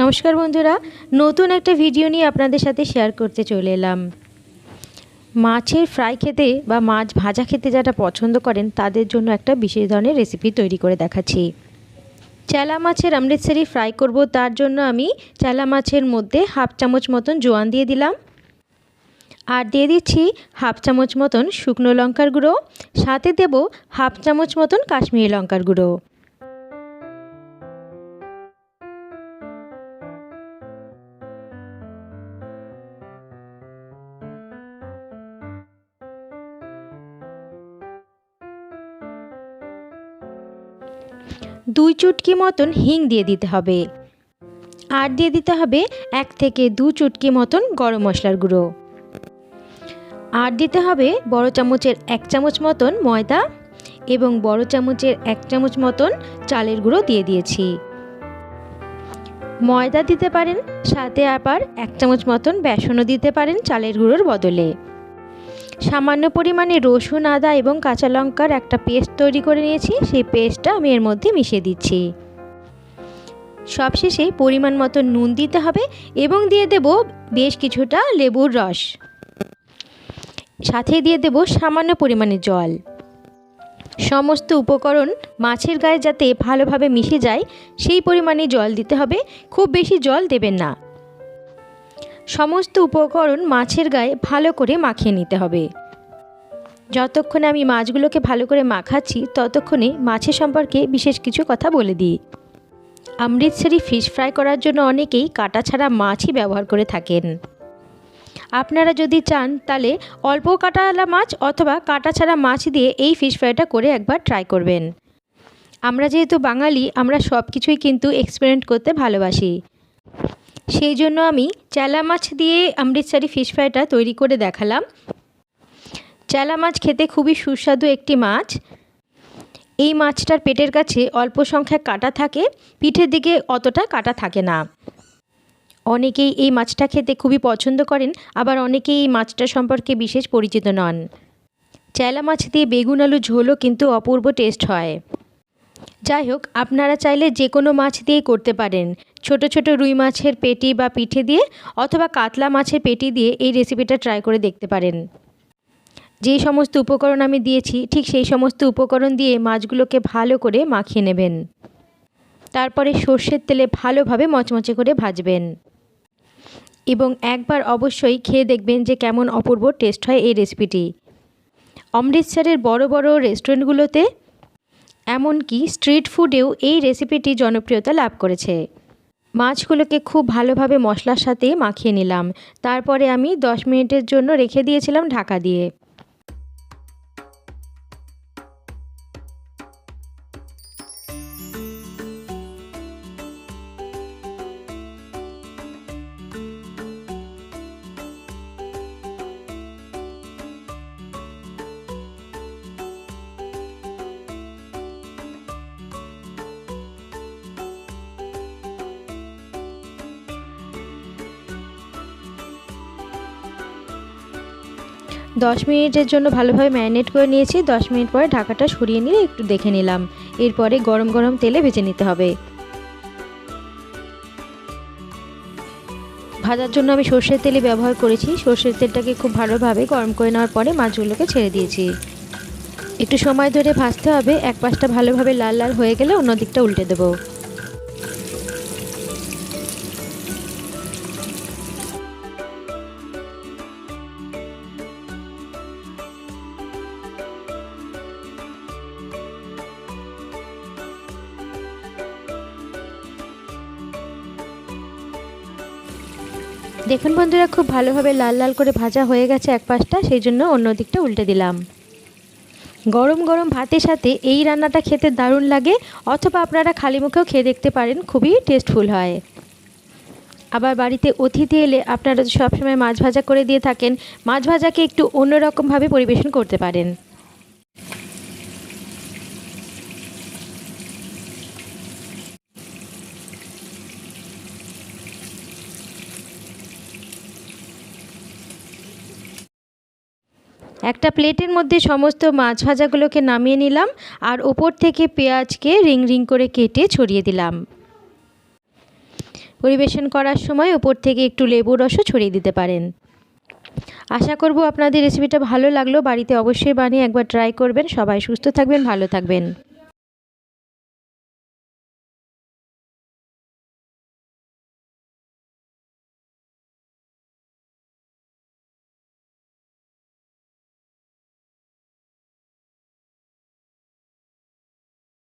নমস্কার বন্ধুরা, নতুন একটা ভিডিও নিয়ে আপনাদের সাথে শেয়ার করতে চলে এলাম। মাছের ফ্রাই খেতে বা মাছ ভাজা খেতে যারা পছন্দ করেন, তাদের জন্য একটা বিশেষ ধরনের রেসিপি তৈরি করে দেখাচ্ছি। চেলা মাছের অমৃতসরি ফ্রাই করব, তার জন্য আমি চেলা মাছের মধ্যে হাফ চামচ মতন জোয়ান দিয়ে দিলাম। আর দিয়ে দিচ্ছি হাফ চামচ মতন শুকনো লঙ্কার গুঁড়ো, সাথে দেব হাফ চামচ মতন কাশ্মীরি লঙ্কার গুঁড়ো। দুই চুটকি মতন হিং দিয়ে দিতে হবে। আর দিয়ে দিতে হবে এক থেকে দু চুটকি মতন গরম মশলার গুঁড়ো। আর দিতে হবে বড় চামচের এক চামচ মতন ময়দা এবং বড় চামচের এক চামচ মতন চালের গুঁড়ো দিয়ে দিয়েছি। ময়দা দিতে পারেন, সাথে আবার এক চামচ মতন বেসনও দিতে পারেন চালের গুঁড়োর বদলে। সামান্য পরিমাণে রসুন, আদা এবং কাঁচা লঙ্কার একটা পেস্ট তৈরি করে নিয়েছি। সেই পেস্টটা আমি এর মধ্যে মিশিয়ে দিচ্ছি। সবশেষে পরিমাণ মতো নুন দিতে হবে এবং দিয়ে দেব বেশ কিছুটা লেবুর রস। সাথে দিয়ে দেব সামান্য পরিমাণে জল। সমস্ত উপকরণ মাছের গায়ে যাতে ভালোভাবে মিশে যায়, সেই পরিমাণে জল দিতে হবে। খুব বেশি জল দেবেন না। সমস্ত উপকরণ মাছের গায়ে ভালো করে মাখিয়ে নিতে হবে। যতক্ষণে আমি মাছগুলোকে ভালো করে মাখাচ্ছি, ততক্ষণে মাছের সম্পর্কে বিশেষ কিছু কথা বলে দিই। অমৃতসরি ফিশ ফ্রাই করার জন্য অনেকেই কাটা ছাড়া মাছই ব্যবহার করে থাকেন। আপনারা যদি চান, তাহলে অল্প কাটাওয়ালা মাছ অথবা কাটা ছাড়া মাছ দিয়ে এই ফিশ ফ্রাইটা করে একবার ট্রাই করবেন। আমরা যেহেতু বাঙালি, আমরা সব কিছুই কিন্তু এক্সপেরিমেন্ট করতে ভালোবাসি। সেই জন্য আমি চেলা মাছ দিয়ে অমৃতসরি ফিশ ফ্রাইটা তৈরি করে দেখালাম। চেলা মাছ খেতে খুবই সুস্বাদু একটি মাছ। এই মাছটার পেটের কাছে অল্প সংখ্যায় কাটা থাকে, পিঠের দিকে অতটা কাটা থাকে না। অনেকেই এই মাছটা খেতে খুবই পছন্দ করেন, আবার অনেকেই এই মাছটা সম্পর্কে বিশেষ পরিচিত নন। চেলা মাছ দিয়ে বেগুন, আলু, ঝোলও কিন্তু অপূর্ব টেস্ট হয়। যাই হোক, আপনারা চাইলে যে কোনো মাছ দিয়ে করতে পারেন। ছোট ছোট রুই মাছের পেটি বা পিঠে দিয়ে অথবা কাতলা মাছের পেটি দিয়ে এই রেসিপিটা ট্রাই করে দেখতে পারেন। যেই সমস্ত উপকরণ আমি দিয়েছি, ঠিক সেই সমস্ত উপকরণ দিয়ে মাছগুলোকে ভালো করে মাখিয়ে নেবেন। তারপরে সর্ষের তেলে ভালোভাবে মচমচে করে ভাজবেন। এবং একবার অবশ্যই খেয়ে দেখবেন যে কেমন অপূর্ব টেস্ট হয় এই রেসিপিটি অমৃতসরের বড় বড় রেস্টুরেন্টগুলোতে এমনকি স্ট্রিট ফুডেও এই রেসিপিটি জনপ্রিয়তা লাভ করেছে। মাছগুলোকে খুব ভালোভাবে মশলার সাথে মাখিয়ে নিলাম। তারপরে আমি দশ মিনিটের জন্য রেখে দিয়েছিলাম ঢাকা দিয়ে। দশ মিনিটের জন্য ভালোভাবে ম্যারিনেট করে নিয়েছি। দশ মিনিট পরে ঢাকাটা সরিয়ে নিয়ে একটু দেখে নিলাম। এরপরে গরম গরম তেলে ভেজে নিতে হবে। ভাজার জন্য আমি সর্ষের তেলে ব্যবহার করেছি। সর্ষের তেলটাকে খুব ভালোভাবে গরম করে নেওয়ার পরে মাছগুলোকে ছেড়ে দিয়েছি। একটু সময় ধরে ভাজতে হবে। এক পাশটা ভালোভাবে লাল লাল হয়ে গেলে অন্য দিকটা উল্টে দেবো। দেখুন বন্ধুরা, খুব ভালোভাবে লাল লাল করে ভাজা হয়ে গেছে এক পাশটা, সেই জন্য অন্য দিকটা উল্টে দিলাম। গরম গরম ভাতের সাথে এই রান্নাটা খেতে দারুণ লাগে, অথবা আপনারা খালি মুখেও খেয়ে দেখতে পারেন, খুবই টেস্টফুল হয়। আবার বাড়িতে অতিথি এলে আপনারা সবসময় মাছ ভাজা করে দিয়ে থাকেন, মাছ ভাজাকে একটু অন্যরকমভাবে পরিবেশন করতে পারেন। একটা প্লেটের মধ্যে সমস্ত মাছ ভাজাগুলোকে নামিয়ে নিলাম আর ওপর থেকে পেঁয়াজকে রিং রিং করে কেটে ছড়িয়ে দিলাম। পরিবেশন করার সময় ওপর থেকে একটু লেবু রসও ছড়িয়ে দিতে পারেন। আশা করব আপনাদের রেসিপিটা ভালো লাগল। বাড়িতে অবশ্যই বানিয়ে একবার ট্রাই করবেন। সবাই সুস্থ থাকবেন, ভালো থাকবেন।